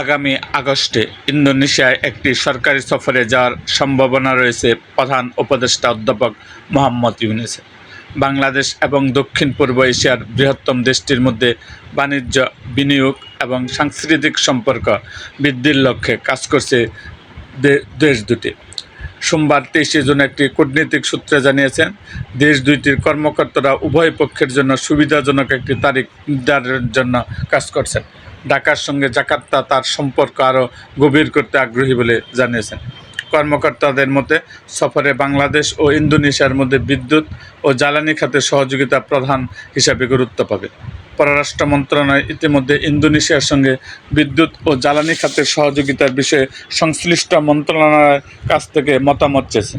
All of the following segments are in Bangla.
আগামী আগস্টে ইন্দোনেশিয়ায় একটি সরকারি সফরে যাওয়ার সম্ভাবনা রয়েছে প্রধান উপদেষ্টা অধ্যাপক মোহাম্মদ ইউনুসের বাংলাদেশ এবং দক্ষিণ পূর্ব এশিয়ার বৃহত্তম দেশটির মধ্যে বাণিজ্য, বিনিয়োগ এবং সাংস্কৃতিক সম্পর্ক বৃদ্ধির লক্ষ্যে কাজ করছে দেশ দুটি। সোমবার তেইশে জুন একটি কূটনীতিক সূত্রে জানিয়েছেন, দেশ দুইটির কর্মকর্তারা উভয় পক্ষের জন্য সুবিধাজনক একটি তারিখ নির্ধারণের জন্য কাজ করছেন। ঢাকার সঙ্গে জাকার্তা তার সম্পর্ক আরও গভীর করতে আগ্রহী বলে জানিয়েছেন। কর্মকর্তাদের মতে, সফরে বাংলাদেশ ও ইন্দোনেশিয়ার মধ্যে বিদ্যুৎ ও জ্বালানি খাতে সহযোগিতা প্রধান হিসাবে গুরুত্ব পাবে। পররাষ্ট্র মন্ত্রণালয় ইতিমধ্যে ইন্দোনেশিয়ার সঙ্গে বিদ্যুৎ ও জ্বালানি খাতের সহযোগিতার বিষয়ে সংশ্লিষ্ট মন্ত্রণালয়ের কাছ থেকে মতামত চেয়েছে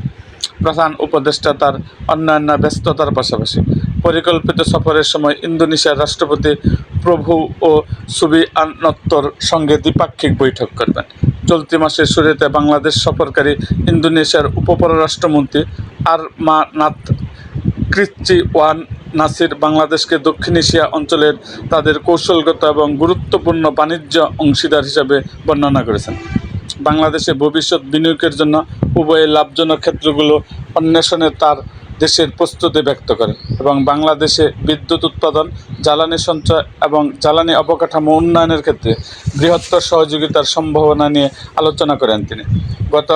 প্রধান উপদেষ্টা তার অন্যান্য ব্যস্ততার পাশাপাশি পরিকল্পিত সফরের সময় ইন্দোনেশিয়ার রাষ্ট্রপতি প্রভু ও সুবিআনত্তর সঙ্গে দ্বিপাক্ষিক বৈঠক করবেন। চলতি মাসের শুরুতে বাংলাদেশ সফরকারী ইন্দোনেশিয়ার উপপররাষ্ট্রমন্ত্রী আর মা নাথ কৃচ্চি ওয়ান নাসির বাংলাদেশকে দক্ষিণ এশিয়া অঞ্চলের তাদের কৌশলগত এবং গুরুত্বপূর্ণ বাণিজ্য অংশীদার হিসাবে বর্ণনা করেছেন। বাংলাদেশে ভবিষ্যৎ বিনিয়োগের জন্য উভয় লাভজনক ক্ষেত্রগুলো অন্বেষণে তার দেশের প্রস্তুতি ব্যক্ত করে এবং বাংলাদেশে বিদ্যুৎ উৎপাদন, জ্বালানি সঞ্চয় এবং জ্বালানি অবকাঠামো উন্নয়নের ক্ষেত্রে বৃহত্তর সহযোগিতার সম্ভাবনা নিয়ে আলোচনা করেন তিনি। গত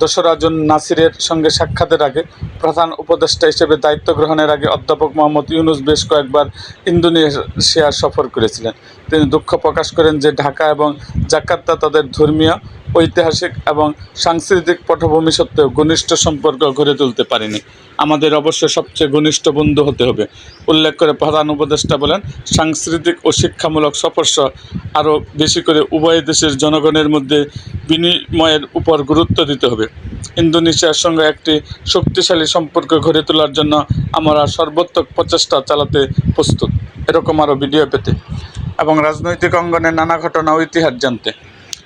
দোসরা জুন নাসিরের সঙ্গে সাক্ষাতের আগে প্রধান উপদেষ্টা হিসেবে দায়িত্ব গ্রহণের আগে অধ্যাপক মোহাম্মদ ইউনুস বেশ কয়েকবার ইন্দোনেশিয়া সফর করেছিলেন। তিনি দুঃখ প্রকাশ করেন যে ঢাকা এবং জাকার্তা তাদের ধর্মীয় ঐতিহাসিক এবং সাংস্কৃতিক পটভূমি সত্ত্বেও ঘনিষ্ঠ সম্পর্ক গড়ে তুলতে পারেনি। আমাদের অবশ্য সবচেয়ে ঘনিষ্ঠ বন্ধু হতে হবে। উল্লেখ করে প্রধান উপদেষ্টা বলেন, সাংস্কৃতিক ও শিক্ষামূলক সফর্স আরও বেশি করে উভয় দেশের জনগণের মধ্যে বিনিময়ের উপর গুরুত্ব দিতে হবে। ইন্দোনেশিয়ার সঙ্গে একটি শক্তিশালী সম্পর্ক গড়ে তোলার জন্য আমরা সর্বোত্তক প্রচেষ্টা চালাতে প্রস্তুত। এরকম আরও ভিডিও পেতে। এবং রাজনৈতিক অঙ্গনে নানা ঘটনা ও ইতিহাস জানতে।